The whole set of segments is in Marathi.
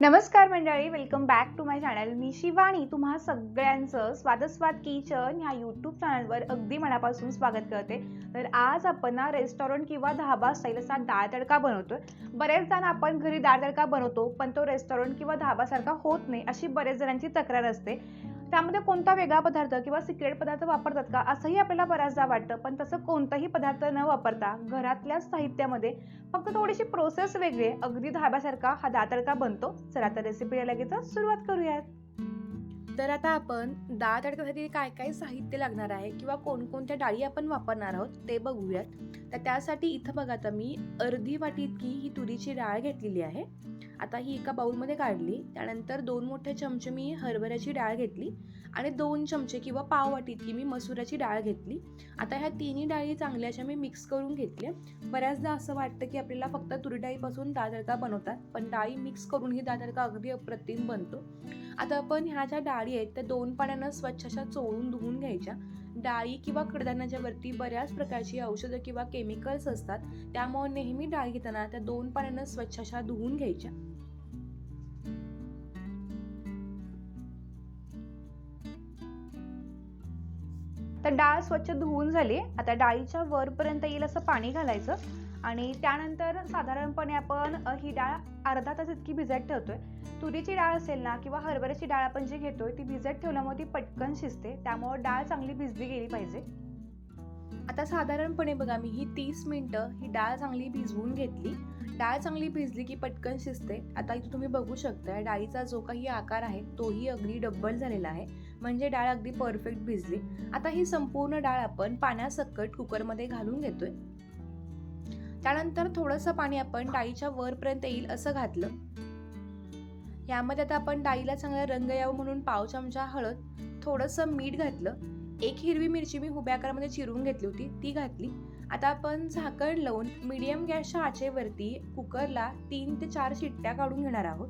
नमस्कार मंडळी welcome back to my channel मी शिवानी. तुम्हा सगळ्यांचं स्वादस्वाद किचन ह्या यूट्यूब चॅनलवर अगदी मनापासून स्वागत करते. तर आज आपण ना रेस्टॉरंट किंवा धाबा स्टाईल असा डाळ तडका बनवतोय. बरेच जण आपण घरी डाळ तडका बनवतो पण तो रेस्टॉरंट किंवा धाबासारखा होत नाही अशी बरेच जणांची तक्रार असते. त्यामध्ये कोणता वेगळा पदार्थ किंवा सिक्रेट पदार्थ वापरतात का? असंही आपल्याला बऱ्याचदा वाटतं. पण तसं कोणताही पदार्थ न वापरता घरातल्या साहित्यामध्ये फक्त थोडीशी प्रोसेस वेगळी अगदी धाब्यासारखा हा दातडका तडका बनतो. चला तर रेसिपी लगेच सुरुवात करूयात. तर आता आपण डाळ तडक्यासाठी काय काय साहित्य लागणार आहे किंवा कोणकोणत्या डाळी आपण वापरणार आहोत ते बघूयात. तर त्यासाठी इथं बघा आता मी अर्धी वाटी इतकी ही तुरीची डाळ घेतलेली आहे. आता ही एका बाऊलमध्ये काढली त्यानंतर दोन मोठे चमचे मी हरभऱ्याची डाळ घेतली आणि दोन चमचे किंवा पाव वाटी इतकी मी मसुराची डाळ घेतली. आता ह्या तिन्ही डाळी चांगल्या अशा मी मिक्स करून घेतल्या. बऱ्याचदा असं वाटतं की आपल्याला फक्त तुरी दादरका डाळ तडका बनवतात पण डाळी मिक्स करून ही डाळ तडका अगदी अप्रतिम बनतो. आता आपण ह्या ज्या डाळी आहेत त्या दोन पाण्यानं स्वच्छ अशा चोळून धुवून घ्यायच्या. डाळी किंवा कडधान्याच्या वरती बऱ्याच प्रकारची औषधं किंवा केमिकल्स असतात त्यामुळे नेहमी डाळ घेताना त्या दोन पाण्यानं स्वच्छ अशा धुवून घ्यायच्या. तर डाळ स्वच्छ धुवून झाली. आता डाळीच्या वरपर्यंत येईल असं पाणी घालायचं. आणि त्यानंतर साधारणपणे आपण ही डाळ अर्धा तास इतकी भिजत ठेवतोय. तुरीची डाळ असेल ना किंवा हरभऱ्याची डाळ आपण जी घेतोय ती भिजत ठेवल्यामुळे ती पटकन शिजते. त्यामुळे डाळ चांगली भिजली गेली पाहिजे. आता साधारणपणे बघा मी ही तीस मिनटं ही डाळ चांगली भिजवून घेतली. डाळ चांगली भिजली की पटकन शिजते. आता इथे तुम्ही बघू शकता डाळीचा जो काही आकार आहे तोही अगदी डब्बल झालेला आहे. म्हणजे डाळ अगदी परफेक्ट भिजली. आता ही संपूर्ण डाळ आपण पाण्यासकट कुकरमध्ये घालून घेतोय. त्यानंतर थोडंसं पाणी आपण डाळीच्या वरपर्यंत येईल असं घातलं. यामध्ये आता आपण डाळीला चांगला रंग यावं म्हणून पाव चमचा हळद थोडंसं मीठ घातलं. एक हिरवी मिरची मी हुब्या आकारामध्ये चिरून घेतली होती ती घातली. आता आपण झाकण लावून मीडियम गॅसच्या आचेवरती कुकरला तीन ते चार शिट्ट्या काढून घेणार आहोत.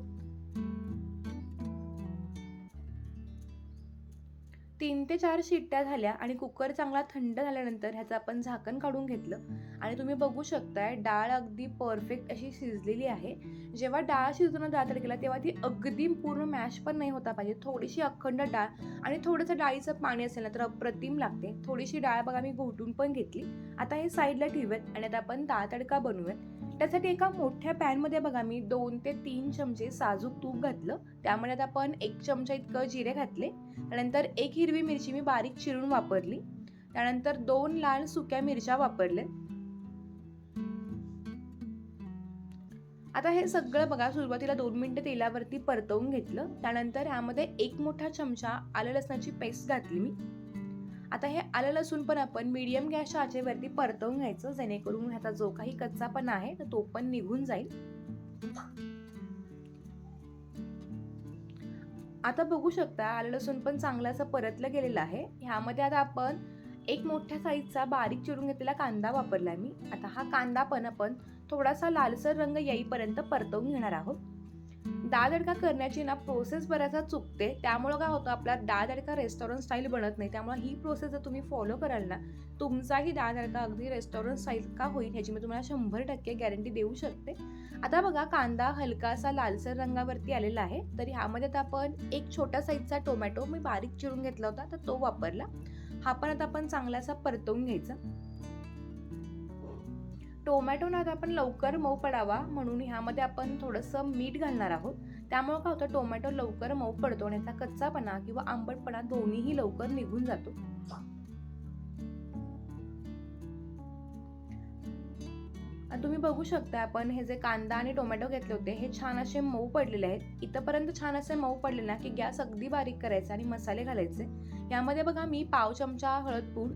तीन ते चार शिट्ट्या झाल्या आणि कुकर चांगला थंड झाल्यानंतर ह्याचं आपण झाकण काढून घेतलं. आणि तुम्ही बघू शकताय डाळ अगदी परफेक्ट अशी शिजलेली आहे. जेव्हा डाळ शिजवून डाळ केला तेव्हा ती अगदी पूर्ण मॅश पण नाही होता पाहिजे. थोडीशी अखंड डाळ आणि थोडंसं डाळीचं पाणी असेल ना तर अप्रतिम लागते. थोडीशी डाळ बघा मी घोटून पण घेतली. आता हे साईडला ठेवूयात आणि आता आपण डाळ तडका बनवूयात. त्यासाठी एका मोठ्या पॅनमध्ये बघा मी दोन ते तीन चमचे साजूक तूप घातलं. त्यामुळे आता आपण एक चमचा इतकं जिरे घातले. त्यानंतर एक हिरवी मिरची मी बारीक चिरून वापरली. त्यानंतर दोन लाल सुक्या मिरच्या वापरल्या. आता हे सगळं बघा सुरुवातीला दोन मिनटं तेलावरती परतवून घेतलं. त्यानंतर ह्यामध्ये एक मोठा चमचा आलं लसणाची पेस्ट घातली मी. आता हे आलं लसूण पण आपण मीडियम गॅसच्या आचेवरती परतवून घ्यायचं. जेणेकरून ह्याचा जो काही कच्चापणा आहे तर तो पण निघून जाईल. आता बघू शकता आलं लसूण पण चांगलं असं परतलं गेलेलं आहे. ह्यामध्ये आता आपण एक मोठ्या साईजचा बारीक चिरून घेतलेला कांदा वापरला मी. आता हा कांदा पण आपण थोडासा लालसर रंग येईपर्यंत परतवून घेणार आहोत. डाळ तडका करण्याची ना प्रोसेस बऱ्याचदा चुकते. त्यामुळं काय होतं आपला डाळ तडका रेस्टॉरंट स्टाईल बनत नाही. त्यामुळे ही प्रोसेस जर तुम्ही फॉलो कराल ना तुमचाही दाळ तडका अगदी रेस्टॉरंट स्टाईल का होईल ह्याची मी तुम्हाला शंभर टक्के गॅरंटी देऊ शकते. आता बघा कांदा हलकासा लालसर रंगावरती आलेला आहे. तर ह्यामध्ये आता आपण एक छोटा साईजचा टोमॅटो मी बारीक चिरून घेतला होता तर तो वापरला. हा पण आता आपण चांगलासा परतवून घ्यायचा. टोमॅटो ना आता आपण लवकर मऊ पडावा म्हणून ह्यामध्ये आपण थोडंसं मीठ घालणार आहोत. त्यामुळे काय होतं टोमॅटो लवकर मऊ पडतो आणि याचा कच्चापणा किंवा आंबटपणा दोन्हीही लवकर निघून जातो. तुम्ही बघू शकता आपण हे जे कांदा आणि टोमॅटो घेतले होते हे छान असे मऊ पडलेले आहेत. इथंपर्यंत छान असे मऊ पडले ना की गॅस अगदी बारीक करायचा आणि मसाले घालायचे. यामध्ये बघा मी पाव चमचा हळद पूड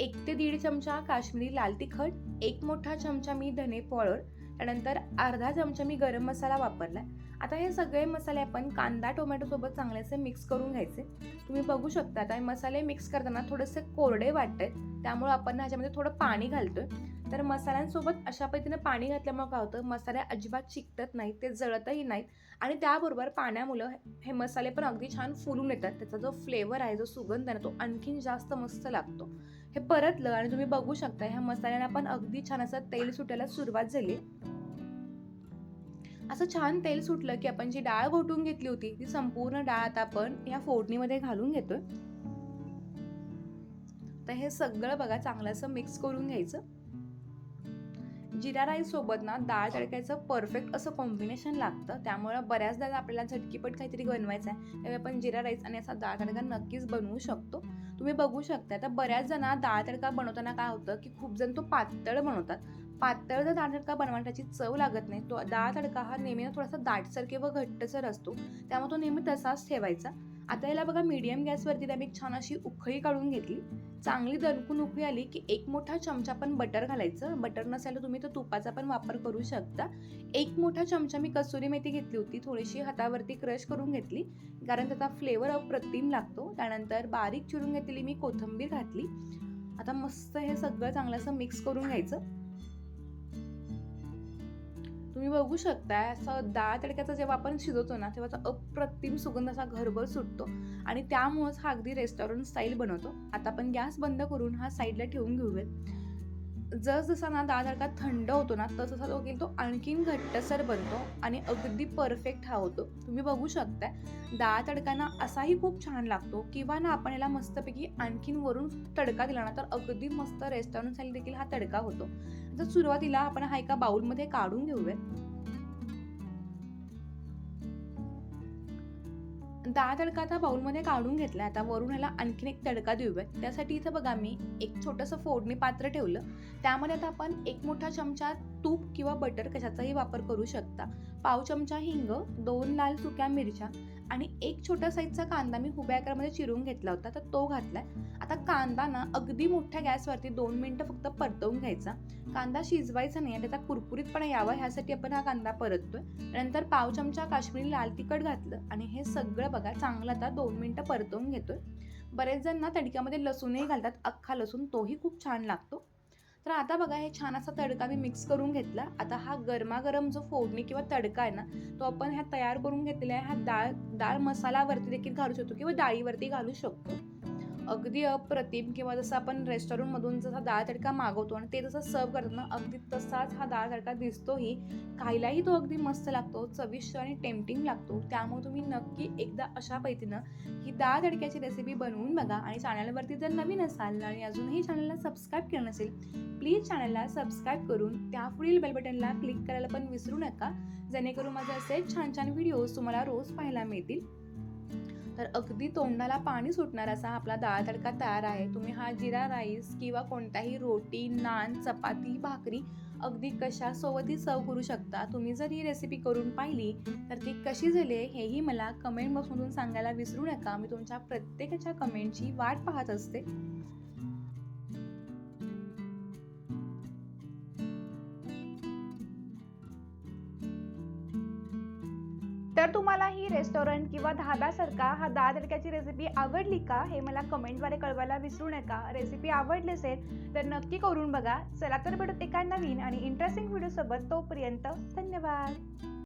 एक ते दीड चमचा काश्मीरी लाल तिखट एक मोठा चमचा मी धने पावडर त्यानंतर अर्धा चमचा मी गरम मसाला वापरला आता हे सगळे मसाले आपण कांदा टोमॅटोसोबत चांगलेसे मिक्स करून घ्यायचे. तुम्ही बघू शकता आता हे मसाले मिक्स करताना थोडेसे कोरडे वाटत आहेत त्यामुळे आपण ह्याच्यामध्ये थोडं पाणी घालतोय. तर मसाल्यांसोबत अशा पद्धतीने पाणी घातल्यामुळे काय होतं मसाले अजिबात चिकटत नाहीत ते जळतही नाहीत आणि त्याबरोबर पाण्यामुळं हे मसाले पण अगदी छान फुलून येतात. त्याचा जो फ्लेवर आहे जो सुगंध आहे ना तो आणखीन जास्त मस्त लागतो. हे परतलं आणि तुम्ही बघू शकता ह्या मसाल्याने पण अगदी छान असं तेल सुटायला सुरुवात झाली. असं छान तेल सुटलं की आपण जी डाळ घोटून घेतली होती ती संपूर्ण डाळ आता आपण या फोडणीमध्ये घालून घेतोय. तर हे सगळं बघा चांगलं असं मिक्स करून घ्यायचं. जिरा राईस सोबत ना डाळ तडक्याचं परफेक्ट असं कॉम्बिनेशन लागतं. त्यामुळं बऱ्याचदा आपल्याला झटकीपट काहीतरी बनवायचं आहे त्यावेळी आपण जिरा राईस आणि असा डाळ तडका नक्कीच बनवू शकतो. तुम्ही बघू शकता तर बऱ्याच जण डाळ तडका बनवताना काय होतं की खूप जण तो पातळ बनवतात. पातळ जर डाळ तडका बनवायला त्याची चव लागत नाही तो डाळ तडका हा नेहमी ना थोडासा दाटसर किंवा घट्टसर असतो. त्यामुळे तो नेहमी तसाच ठेवायचा. आता याला बघा मीडियम गॅसवरती त्याने एक छान अशी उखळी काढून घेतली. चांगली दणकून उकळी आली की एक मोठा चमचा पण बटर घालायचं. बटर नसेल तर तुम्ही तर तुपाचा पण वापर करू शकता. एक मोठा चमचा मी कसुरी मेथी घेतली होती. थोडीशी हातावरती क्रश करून घेतली. कारण त्याचा फ्लेवर अप्रतिम लागतो. त्यानंतर बारीक चिरून घेतलेली मी कोथिंबीर घातली. आता मस्त हे सगळं चांगलं असं मिक्स करून घ्यायचं. तुम्ही बघू शकता असं डाळ तडक्याचा जेव्हा आपण शिजवतो ना तेव्हा अप्रतिम सुगंध असा घरभर सुटतो. आणि त्यामुळेच हा अगदी रेस्टॉरंट स्टाईल बनवतो. आता आपण गॅस बंद करून हा साईडला ठेवून घेऊयात. जसजसा ना दाळ तडका थंड होतो ना तस तसा तो की तो आणखीन घट्टसर बनतो आणि अगदी परफेक्ट हा होतो. तुम्ही बघू शकताय डाळ तडका असाही खूप छान लागतो किंवा ना आपण याला मस्तपैकी आणखीन वरून तडका दिला ना तर अगदी मस्त रेस्टॉरंट देखील हा तडका होतो. तर सुरुवातीला आपण हा एका बाउलमध्ये काढून घेऊयात. डाळ तडका आता बाउलमध्ये काढून घेतला आता वरून ह्याला आणखीन एक तडका देऊया. त्यासाठी इथं बघा मी एक छोटंसं फोडणी पात्र ठेवलं. त्यामध्ये आता आपण एक मोठा चमचा तूप किंवा बटर कशाचाही वापर करू शकता. पाव चमचा हिंग दोन लाल सुक्या मिरच्या आणि एक छोटा साईजचा कांदा मी उभ्या आकारामध्ये चिरून घेतला होता तर तो घातलाय. आता कांदा ना अगदी मोठ्या गॅसवरती दोन मिनटं फक्त परतवून घ्यायचा. कांदा शिजवायचा नाही आणि त्याचा कुरकुरीतपणा यावा ह्यासाठी आपण हा कांदा परततोय. नंतर पाव चमचा काश्मीरी लाल तिखट घातलं आणि हे सगळं बघा चांगलं आता दोन मिनटं परतवून घेतोय. बरेच जण ना तडक्यामध्ये लसूणही घालतात अख्खा लसूण तोही खूप छान लागतो. तर आता बघा हे छान असा तडका मी मिक्स करून घेतला. आता हा गरमागरम जो फोडणी किंवा तडका आहे ना तो आपण ह्या तयार करून घेतलेला आहे. हा डाळ डाळ मसालावरती देखील घालू शकतो किंवा डाळीवरती घालू शकतो. अगदी अप्रतिम किंवा जसं आपण रेस्टॉरंटमधून जसा डाळ तडका मागवतो आणि ते जसं सर्व करतात ना अगदी तसाच हा डाळ तडका दिसतोही. खायलाही तो अगदी मस्त लागतो चविष्ट आणि टेम्पटिंग लागतो. त्यामुळे तुम्ही नक्की एकदा अशा पद्धतीनं ही डाळ तडक्याची रेसिपी बनवून बघा आणि चॅनलवरती जर नवीन असाल आणि अजूनही चॅनलला सबस्क्राईब केलं नसेल प्लीज चॅनलला सबस्क्राईब करून त्या पुढील बेल बटनला क्लिक करायला पण विसरू नका. जेणेकरून माझे असेच छान छान व्हिडिओज तुम्हाला रोज पाहायला मिळतील. तर अगदी तोंडाला पाणी सुटणार असा आपला डाळ तडका तयार आहे. तुम्ही हा जिरा राईस किंवा कोणताही रोटी नान चपाती भाकरी अगदी कशासोबतही सर्व करू शकता. तुम्ही जर ही रेसिपी करून पाहिली तर ती कशी झाली हेही मला कमेंट बॉक्समधून सांगायला विसरू नका. मी तुमच्या प्रत्येकाच्या कमेंटची वाट पाहत असते. तर तुम्हाला ही रेस्टॉरंट किंवा धाब्यासारखा हा दहा तडक्याची रेसिपी आवडली का? हे मला कमेंटद्वारे कळवायला विसरू नका. रेसिपी आवडली असेल तर नक्की करून बघा. चला तर भेटत एका नवीन आणि इंटरेस्टिंग व्हिडिओसोबत तोपर्यंत धन्यवाद.